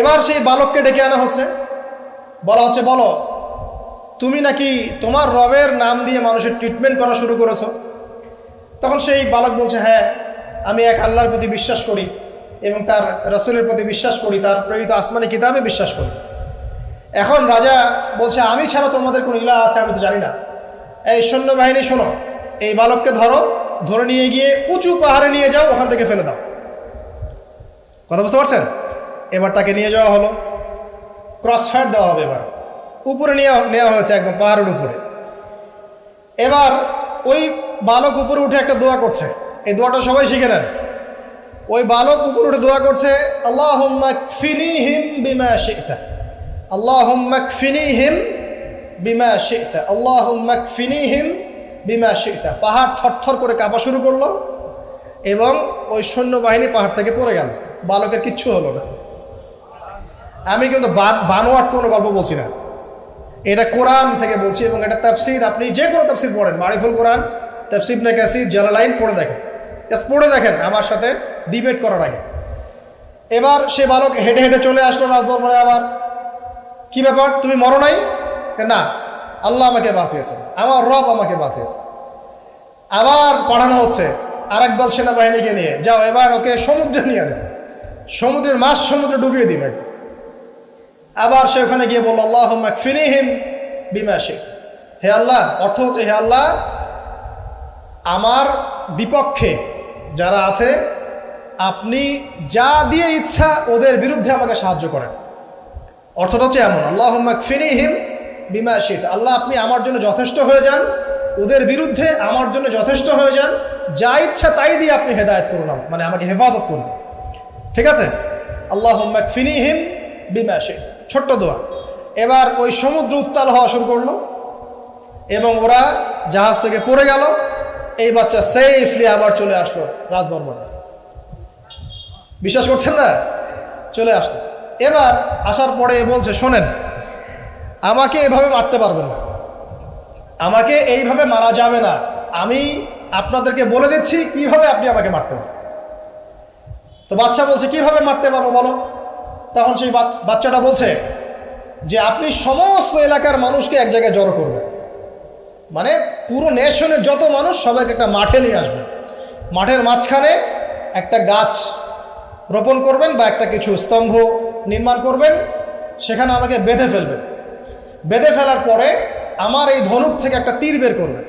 এবার সেই বালককে ডেকে আনা হচ্ছে। বলা হচ্ছে, বলো, তুমি নাকি তোমার রবের নাম দিয়ে মানুষের ট্রিটমেন্ট করা শুরু করেছ? তখন সেই বালক বলছে হ্যাঁ আমি এক আল্লাহর প্রতি বিশ্বাস করি এবং তার রসুলের প্রতি বিশ্বাস করি, তার প্রেরিত আসমানি কিতাবে বিশ্বাস করি। এখন রাজা বলছে, আমি ছাড়া তোমাদের কোনো ইলা আছে, আমি তো জানি না। এই সৈন্যবাহিনী, শোনো, এই বালককে ধরো, ধরে নিয়ে গিয়ে উঁচু পাহাড়ে নিয়ে যাও, ওখান থেকে ফেলে দাও। কথা বুঝতে পারছেন? এবার তাকে নিয়ে যাওয়া হলো। ক্রস ফায়ার দেওয়া হবে এবার। উপরে নিয়ে নেওয়া হয়েছে একদম পাহাড়ের উপরে। এবার ওই বালক উপরে উঠে একটা দোয়া করছে। এই দোয়াটা সবাই শিখে নেন। ওই বালক উপরে উঠে দোয়া করছে আল্লাহ হিম বিমা শিখতা আল্লাহ হিম বিমা শিখতা আল্লাহ হিম বিমা শিখতা পাহাড় থরথর করে কাঁপা শুরু করল এবং ওই সৈন্যবাহিনী পাহাড় থেকে পড়ে গেল। বালকের কিচ্ছু হলো না। আমি কিন্তু বান- বানোয়াট কোনো গল্প বলছি না। এটা কোরআন থেকে বলছি এবং এটা তাফসির। আপনি যে কোনো তাফসির পড়েন, মারিফুল কোরআন, তাফসির নে কাসির, জালালাইন পড়ে দেখেন। জাস্ট পড়ে দেখেন আমার সাথে ডিবেট করার আগে। এবার সে বালক হেঁটে হেঁটে চলে আসলো রাজদরবারে আবার। কি ব্যাপার? তুমি মরো নাই? না, আল্লাহ আমাকে বাঁচিয়েছেন আমার রব আমাকে বাঁচিয়েছে। আবার পাঠানো হচ্ছে আরেক দল সেনাবাহিনীকে নিয়ে। যাও, এবার ওকে সমুদ্রে নিয়ে যাও। সমুদ্রের মাছ সমুদ্রে ডুবিয়ে দিবে। আবার সে ওখানে গিয়ে বলল আল্লাহ ফিনিহিম বিমা শেখ হে আল্লাহ, অর্থ হচ্ছে, হে আল্লাহ, আমার বিপক্ষে যারা আছে, আপনি যা দিয়ে ইচ্ছা ওদের বিরুদ্ধে আমাকে সাহায্য করেন। অর্থটা হচ্ছে এমন আল্লাহ ফিনিহিম বিমা শেখ আল্লাহ, আপনি আমার জন্য যথেষ্ট হয়ে যান, ওদের বিরুদ্ধে আমার জন্য যথেষ্ট হয়ে যান, যা ইচ্ছা তাই দিয়ে আপনি হেদায়ত করুন মানে আমাকে হেফাজত করুন। ঠিক আছে? আল্লাহ ফিনিহিম বিমা শেখ ছোট্ট দোয়া। এবার ওই সমুদ্র উত্তাল হওয়া শুরু করল এবং ওরা জাহাজ থেকে পড়ে গেল। এই বাচ্চা সেফলি আবার চলে আসলো রাজদরবারে বিশ্বাস করছেন না? চলে আসলো। এবার আসার পরে বলছে, শোনেন, আমাকে এভাবে মারতে পারবেন না। আমাকে এইভাবে মারা যাবে না। আমি আপনাদেরকে বলে দিচ্ছি কীভাবে আপনি আমাকে মারতে পারেন তো বাচ্চা বলছে, কীভাবে মারতে পারব বলো? তখন সেই বাচ্চাটা বলছে যে, আপনি সমস্ত এলাকার মানুষকে এক জায়গায় জড়ো করবেন। মানে পুরো নেশনের যত মানুষ সবাইকে একটা মাঠে নিয়ে আসবেন। মাঠের মাঝখানে একটা গাছ রোপণ করবেন বা একটা কিছু স্তম্ভ নির্মাণ করবেন, সেখানে আমাকে বেঁধে ফেলবেন। বেঁধে ফেলার পরে আমার এই ধনুক থেকে একটা তীর বের করবেন।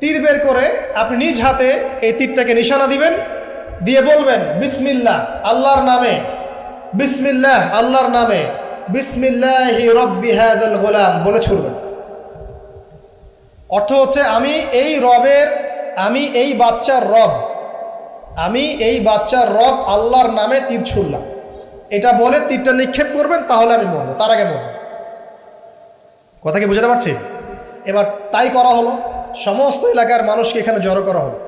তীর বের করে আপনি নিজ হাতে এই তীরটাকে নিশানা দিবেন, দিয়ে বলবেন, বিসমিল্লাহ, আল্লাহর নামে বিসমিল্লাহ, আল্লাহর নামে, বিসমিল্লাহি রব্বি হাদাল গোলাম, বলে ছুড়বেন। অর্থ হচ্ছে, আমি এই রবের, আমি এই বাচ্চার রব, আমি এই বাচ্চার রব আল্লাহর নামে তীর ছুড়লাম। এটা বলে তীরটা নিক্ষেপ করবেন, তাহলে আমি মরবো, তার আগে মরবো। কথা কি বুঝতে পারছি? এবার তাই করা হলো, সমস্ত এলাকার মানুষকে এখানে জড়ো করা হলো।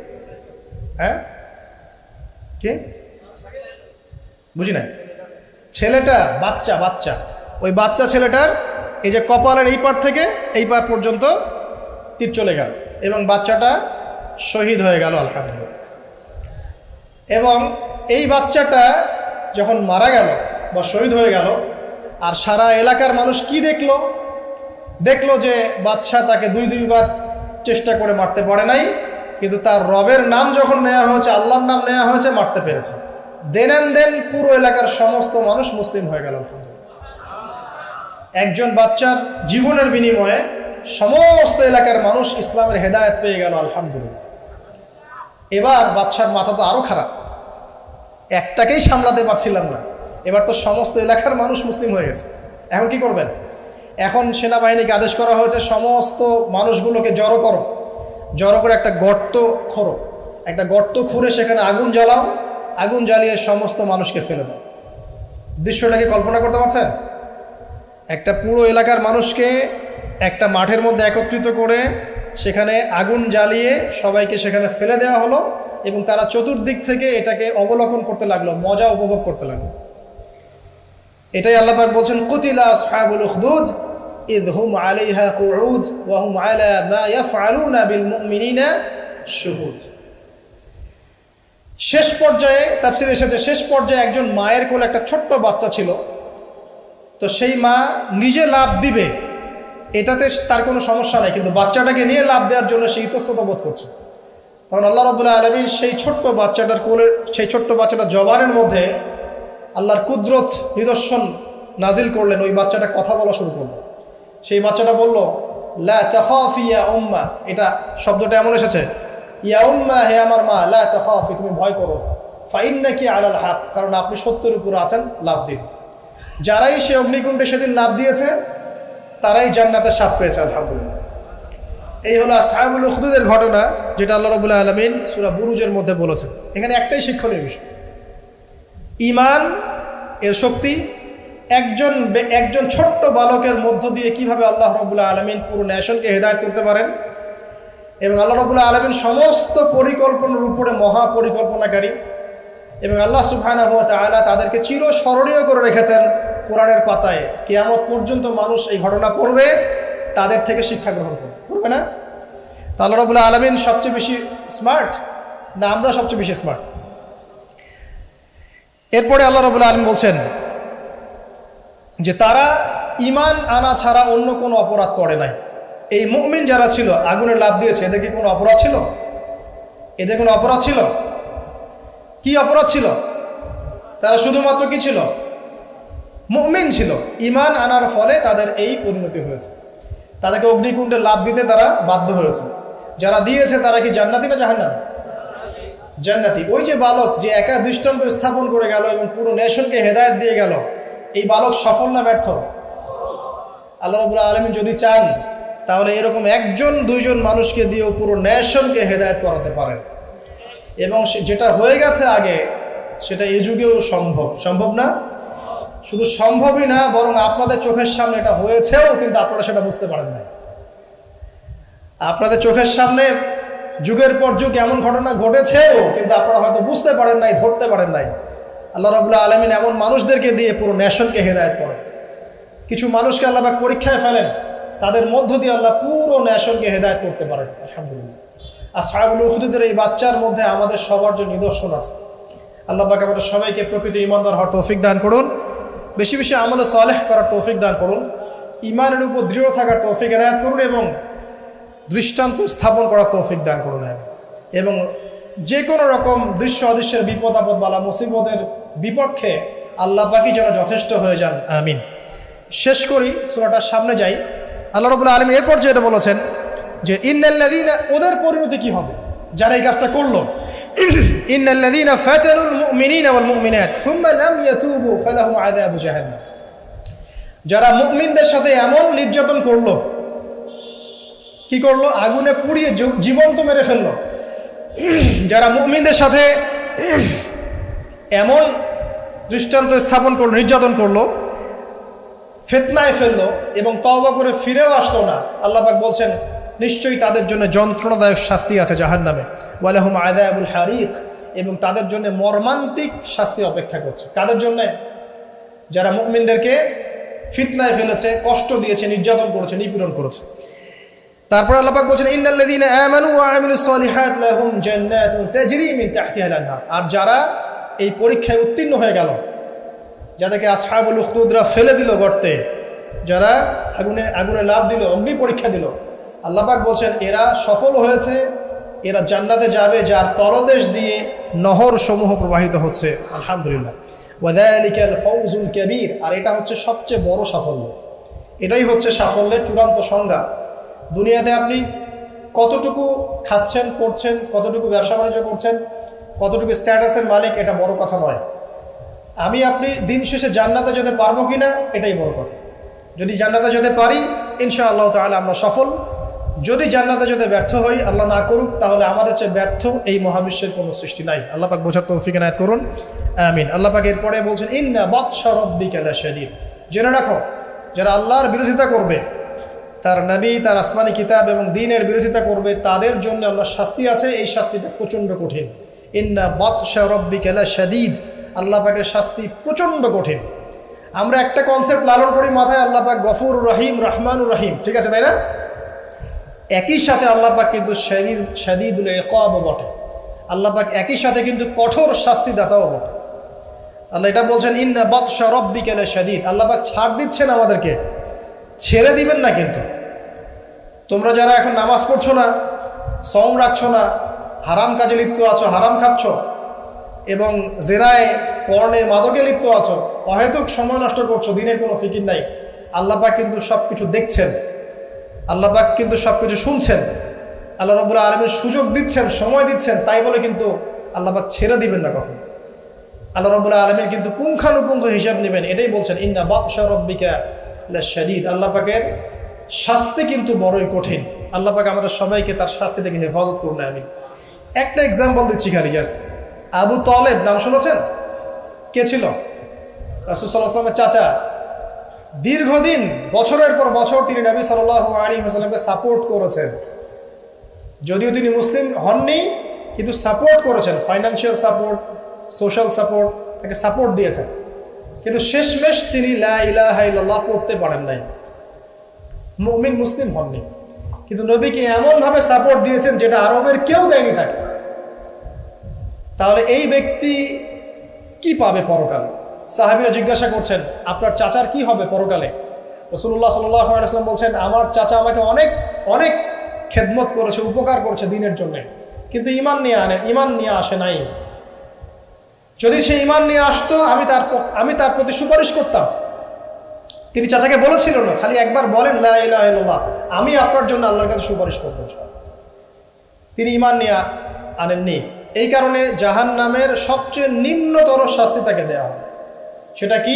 হ্যাঁ? কে? বুঝি না ছেলেটা, বাচ্চা বাচ্চা। ওই বাচ্চা ছেলেটার এই যে কপালের এই পার থেকে এই পার পর্যন্ত তীর চলে গেল এবং বাচ্চাটা শহীদ হয়ে গেল, আলহামদুলিল্লাহ। এবং এই বাচ্চাটা যখন মারা গেল বা শহীদ হয়ে গেল, আর সারা এলাকার মানুষ কি দেখল? দেখল যে বাচ্চা তাকে দুই দুইবার চেষ্টা করে মারতে পারে নাই। কিন্তু তার রবের নাম যখন নেওয়া হয়েছে, আল্লাহর নাম নেওয়া হয়েছে, মারতে পেরেছে। দেন দেন পুরো এলাকার সমস্ত মানুষ মুসলিম হয়ে গেল। একজন বাচ্চার জীবনের বিনিময়ে সমস্ত এলাকার মানুষ ইসলামের হেদায়েত পেয়ে গেল, আলহামদুলিল্লাহ। এবার বাচ্চার মাথা তো আরও খারাপ। একটাকেই সামলাতে পারছিলাম না। এবার তো সমস্ত এলাকার মানুষ মুসলিম হয়ে গেছে। এখন কি করবেন? এখন সেনাবাহিনীকে আদেশ করা হয়েছে, সমস্ত মানুষগুলোকে জড়ো করো। জড়ো করে একটা গর্ত খোরো একটা গর্ত খুঁড়ে সেখানে আগুন জ্বালাও, আগুন জ্বালিয়ে সমস্ত মানুষকে ফেলে দাও। দৃশ্যটাকে কল্পনা করতে পারছেন? একটা পুরো এলাকার মানুষকে একটা মাঠের মধ্যে একত্রিত করে সেখানে আগুন জ্বালিয়ে সবাইকে সেখানে ফেলে দেওয়া হলো এবং তারা চতুর্দিক থেকে এটাকে অবলোকন করতে লাগল, মজা উপভোগ করতে লাগল। এটাই আল্লাপাক বলছেন, কুতিলা আসহাবুল উখদুদ আলাইহা কুউদ ওয়া হুম আলা মা ইয়াফআলুনা বিল মুমিনিনা শুহুদ শেষ পর্যায়ে, তাফসির এসেছে, শেষ পর্যায়ে একজন মায়ের কোলে একটা ছোট্ট বাচ্চা ছিল। তো সেই মা নিজে লাভ দিবে, এটাতে তার কোনো সমস্যা নাই, কিন্তু বাচ্চাটাকে নিয়ে লাভ দেওয়ার জন্য সে ইতস্তত বোধ করছে। তখন আল্লাহ রবুল্লাহ আলমী সেই ছোট্ট বাচ্চাটার কোলে, সেই ছোট্ট বাচ্চাটা জবানের মধ্যে আল্লাহর কুদরত নিদর্শন নাজিল করলেন, ওই বাচ্চাটা কথা বলা শুরু করল সেই বাচ্চাটা বলল, লা ইয়া উম্মা। এটা শব্দটা এমন এসেছে, ইয়া উম্মা হে আমার মা, লা তাখাফি, তুমি ভয় করো। ফাইন নাকি আলাল হাক, কারণ আপনি সত্যের উপরে আছেন, লাভ দিন। যারাই সে অগ্নিকুণ্ডে সেদিন লাভ দিয়েছে, তারাই জান্নাতের স্বাদ পেয়েছে, আলহামদুলিল্লাহ। এই হলো সাহেবুল উখদুদের ঘটনা, যেটা আল্লাহ রবুল্লাহ আলমিন সুরা বুরুজের মধ্যে বলেছেন। এখানে একটাই শিক্ষণীয় বিষয়। ইমান এর শক্তি একজন একজন ছোট্ট বালকের মধ্য দিয়ে কীভাবে আল্লাহ রবুল্লাহ আলমিন পুরো ন্যাশনকে হেদায়ত করতে পারেন? এবং আল্লাহ রবুল্লাহ আলমিন সমস্ত পরিকল্পনার উপরে মহা পরিকল্পনাকারী এবং আল্লাহ সুবহানাহু হুয়া তাআলা তাদেরকে চির স্মরণীয় করে রেখেছেন কোরআনের পাতায়। কেয়ামত পর্যন্ত মানুষ এই ঘটনা পড়বে, তাদের থেকে শিক্ষা গ্রহণ করবে। করবে না? তা আল্লাহ রবুল্লাহ আলমিন সবচেয়ে বেশি স্মার্ট না, আমরা সবচেয়ে বেশি স্মার্ট এরপরে আল্লাহ রবুল্লাহ আলম বলছেন যে তারা ইমান আনা ছাড়া অন্য কোনো অপরাধ করে নাই। এই মুমিন যারা ছিল আগুনে লাভ দিয়েছে, এদের কি কোনো অপরাধ ছিল? এদের কোনো অপরাধ ছিল? কি অপরাধ ছিল? তারা শুধুমাত্র কি ছিল? মুমিন ছিল। ইমান আনার ফলে তাদের এই পরিণতি হয়েছে। তাদেরকে অগ্নিকুণ্ডে লাভ দিতে তারা বাধ্য হয়েছে। যারা দিয়েছে, তারা কি জান্নাতি না জাহান্নাম? জান্নাতি। ওই যে বালক যে একা দৃষ্টান্ত স্থাপন করে গেল এবং পুরো নেশনকে হেদায়ত দিয়ে গেল এই বালক সফল না ব্যর্থ? আল্লাহ রবুল্লাহ আলমী যদি চান, তাহলে এরকম একজন, দুইজন মানুষকে দিয়েও পুরো নেশনকে হেদায়েত করাতে পারেন। এবং যেটা হয়ে গেছে আগে, সেটা এই যুগেও সম্ভব। সম্ভব না? শুধু সম্ভবই না, বরং আপনাদের চোখের সামনে এটা হয়েছেও, কিন্তু আপনারা সেটা বুঝতে পারেন না আপনাদের চোখের সামনে যুগের পর যুগ এমন ঘটনা ঘটেছেও, কিন্তু আপনারা হয়তো বুঝতে পারেন নাই, ধরতে পারেন নাই। আল্লাহ রাবুল্লাহ আলমিন এমন মানুষদেরকে দিয়ে পুরো ন্যাশনকে হেদায়ত করেন। কিছু মানুষকে আল্লাহ পরীক্ষায় ফেলেন, তাদের মধ্য দিয়ে আল্লাহ পুরো ন্যাশনকে হেদায়ত করতে পারেন, আলহামদুলিল্লাহ। আর সাহাবুল উখদুদের এই বাচ্চার মধ্যে আমাদের সবার জন্য নিদর্শন আছে। আল্লাহ পাক আমাদের সবাইকে প্রকৃত ইমানদার হওয়ার তৌফিক দান করুন, বেশি বেশি আমাদের সলেহ করার তৌফিক দান করুন ইমানের উপর দৃঢ় থাকার তৌফিক এনায়াত করুন এবং দৃষ্টান্ত স্থাপন করার তৌফিক দান করুন। এবং যে কোনো রকম দৃশ্য অদৃশ্যের বিপদ আপদ বালা মুসিবতের বিপক্ষে আল্লাহ পাকি যেন যথেষ্ট হয়ে যান। আমিন। শেষ করি, সুরাটার সামনে যাই। আল্লাহ রবুল্লাহ আলম এরপর যেটা বলেছেন যে ইন্নাল্লাদিন ওদের পরিণতি কি হবে? যারা এই কাজটা করল। যারা মুমিনদের সাথে এমন নির্যাতন করল, কি করল? আগুনে পুড়িয়ে জীবন্ত মেরে ফেলল। যারা মুমিনদের সাথে এমন দৃষ্টান্ত স্থাপন করল, নির্যাতন করল, ফেতনায় ফেলল এবং তওবা করে ফিরেও আসলো না। আল্লাপাক বলছেন, নিশ্চয়ই তাদের জন্য যন্ত্রণাদায়ক শাস্তি আছে জাহার নামে ওয়ালাহুম আদায়াবুল হারিক এবং তাদের জন্য মর্মান্তিক শাস্তি অপেক্ষা করছে। কাদের জন্যে? যারা মুমিনদেরকে ফিতনায় ফেলেছে, কষ্ট দিয়েছে, নির্যাতন করেছে, নিপীড়ন করেছে। তারপর আল্লাহ পাক বলছেন, ইন্নাল্লাযীনা আমানু ওয়া আমিলুস সালিহাত লাহুম জান্নাতুন তাজরি মিন তাহতিহা আর যারা এই পরীক্ষায় উত্তীর্ণ হয়ে গেল। যাদেরকে আসহাবুল উখদুদরা ফেলে দিল গর্তে, যারা আগুনে আগুনে লাভ দিল, অগ্নি পরীক্ষা দিল। আল্লাহ পাক বলছেন, এরা সফল হয়েছে, এরা জান্নাতে যাবে, যার তলদেশ দিয়ে নহর সমূহ প্রবাহিত হচ্ছে। আলহামদুলিল্লাহ। ওয়াদালিকাল ফৌজুল কবির, আর এটা হচ্ছে সবচেয়ে বড় সাফল্য। এটাই হচ্ছে সাফল্যের চূড়ান্ত সংজ্ঞা। দুনিয়াতে আপনি কতটুকু খাচ্ছেন, পড়ছেন, কতটুকু ব্যবসা বাণিজ্য করছেন কতটুকু স্ট্যাটাসের মালিক এটা বড় কথা নয়। আমি আপনি দিন শেষে জান্নাতে যেতে পারব কি না এটাই বড় কথা। যদি জান্নাতে যেতে পারি ইনশা আল্লাহ তাহলে আমরা সফল। যদি জান্নাতে যেতে ব্যর্থ হই, আল্লাহ না করুক, তাহলে আমাদের চেয়ে ব্যর্থ এই মহাবিশ্বের কোনো সৃষ্টি নাই। আল্লাহ পাক বোঝার তৌফিক এনায়ত করুন। আমিন। আল্লাহ পাক এরপরে বলছেন, ইন্না বাদশা রব্বিকা লাশাদীদ। জেনে রাখো, যারা আল্লাহর বিরোধিতা করবে, তার নবী, তার আসমানি কিতাব এবং দিনের বিরোধিতা করবে, তাদের জন্য আল্লাহর শাস্তি আছে। এই শাস্তিটা প্রচণ্ড কঠিন। ইন্না বাদশা রব্বিকা লাশাদীদ আল্লাহ পাকের শাস্তি প্রচণ্ড কঠিন। আমরা একটা কনসেপ্ট লালন করি মাথায়, আল্লাহ গফুর রহিম, রহমানুর রহিম। ঠিক আছে, তাই না? একই সাথে আল্লাহ পাক কিন্তু শাদিদ, শাদিদুল ইকাবও বটে। আল্লাহ একই সাথে কিন্তু কঠোর শাস্তিদাতাও বটে। আল্লাহ এটা বলছেন, ইন্না বৎসা রব্বিকা শাদিদ। আল্লাহ পাক ছাড় দিচ্ছেন আমাদেরকে। ছেড়ে দিবেন না কিন্তু। তোমরা যারা এখন নামাজ পড়ছো না সং রাখছো না হারাম কাজে লিপ্ত আছো, হারাম খাচ্ছ এবং জেরায় পর্ণে মাদকে লিপ্ত আছো, অহেতুক সময় নষ্ট করছ, দিনের কোনো ফিকির নাই। আল্লাহ পাক কিন্তু সব কিছু দেখছেন। আল্লাহ পাক কিন্তু সব কিছু শুনছেন। আল্লাহ রবুল্লাহ আলমের সুযোগ দিচ্ছেন, সময় দিচ্ছেন, তাই বলে কিন্তু আল্লাহ পাক ছেড়ে দিবেন না কখন। আল্লাহ রবুল্লাহ আলমের কিন্তু পুঙ্খানুপুঙ্খ হিসাব নেবেন, এটাই বলছেন, ইন্না বাদশা রব্বিকা শরীদ আল্লাহ পাকের শাস্তি কিন্তু বড়ই কঠিন। আল্লাহ পাক আমাদের সবাইকে তার শাস্তি থেকে হেফাজত করুন আমি একটা এক্সাম্পল দিচ্ছি খালি জাস্ট আবু তলেব, নাম শুনেছেন? কে ছিল? রাসুসাল্লাহামের চাচা। দীর্ঘদিন, বছরের পর বছর তিনি নবী সাল্লাহ আলী হাসালামকে সাপোর্ট করেছেন। যদিও তিনি মুসলিম হননি, কিন্তু সাপোর্ট করেছেন। ফাইন্যান্সিয়াল সাপোর্ট সোশ্যাল সাপোর্ট তাকে সাপোর্ট দিয়েছেন। কিন্তু শেষমেশ তিনি লা ইলাহা ইল্লাল্লাহ পড়তে পারেন নাই। মুমিন মুসলিম হননি। কিন্তু নবীকে এমনভাবে সাপোর্ট দিয়েছেন যেটা আরবের কেউ দেয়নি তাকে। তাহলে এই ব্যক্তি কি পাবে পরকালে? সাহাবিরা জিজ্ঞাসা করছেন, আপনার চাচার কি হবে পরকালে? রসুল্লাহ সাল্লাম বলছেন, আমার চাচা আমাকে অনেক অনেক খেদমত করেছে, উপকার করেছে দিনের জন্য। কিন্তু ইমান নিয়ে আনে ইমান নিয়ে আসে নাই। যদি সে ইমান নিয়ে আসতো, আমি তার আমি তার প্রতি সুপারিশ করতাম। তিনি চাচাকে বলেছিল না খালি একবার বলেন লা ইলাহা ইল্লাল্লাহ, আমি আপনার জন্য আল্লাহর কাছে সুপারিশ করব তিনি ইমান নিয়ে আনেননি। এই কারণে জাহান নামের সবচেয়ে নিম্নতর শাস্তি তাকে দেওয়া হবে। সেটা কি?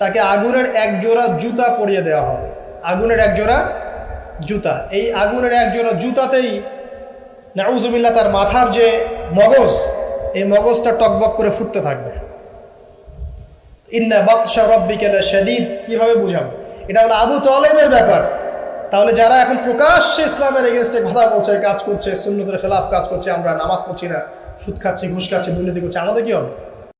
তাকে আগুনের এক জোড়া জুতা পরিয়ে দেওয়া হবে। আগুনের এক জোড়া জুতা। এই আগুনের এক জোড়া জুতাতেই নাউজুবিল্লা তার মাথার যে মগজ এই মগজটা টকবক করে ফুটতে থাকবে। ইন্না বাদশা রব্বিকেল শাদীদ কীভাবে বুঝাবো? এটা হলো আবু তলেমের ব্যাপার। তাহলে যারা এখন প্রকাশ্যে ইসলামের এগেনস্টে কথা বলছে, কাজ করছে, সুন্নতের খেলাফ কাজ করছে, আমরা নামাজ পড়ছি না, সুদ খাচ্ছি, ঘুষ খাচ্ছি, দুর্নীতি করছি, আমাদের কি হবে?